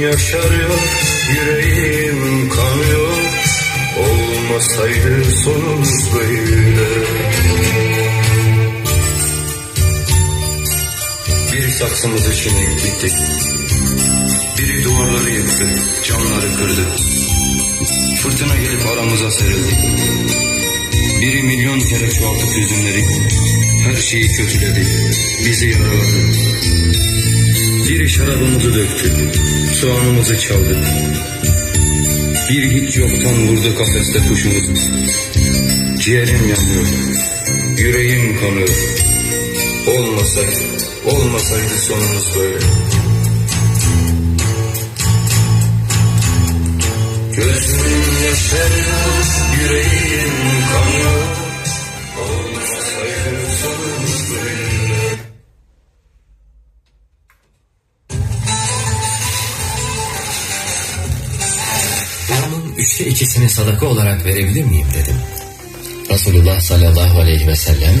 Yaşarıyor yüreğim kanıyor. Olmasaydı sonumuz böyle. Biri saksımız için gitti Biri duvarları yıktı, camları kırdı. Fırtına gelip aramıza serildi. Biri milyon kere çoğaltıp hüzünleri, her şeyi kötüledi, bizi yaraladı. Biri şarabımızı döktü, soğanımızı çaldı. Biri hiç yoktan vurdu kafeste kuşumuzu. Ciğerim yanıyor, yüreğim kanıyor. Olmasaydı, olmasaydı sonumuz böyle. Gözüm yaşarıyor, üçte ikisini sadaka olarak verebilir miyim dedim. Resulullah sallallahu aleyhi ve sellem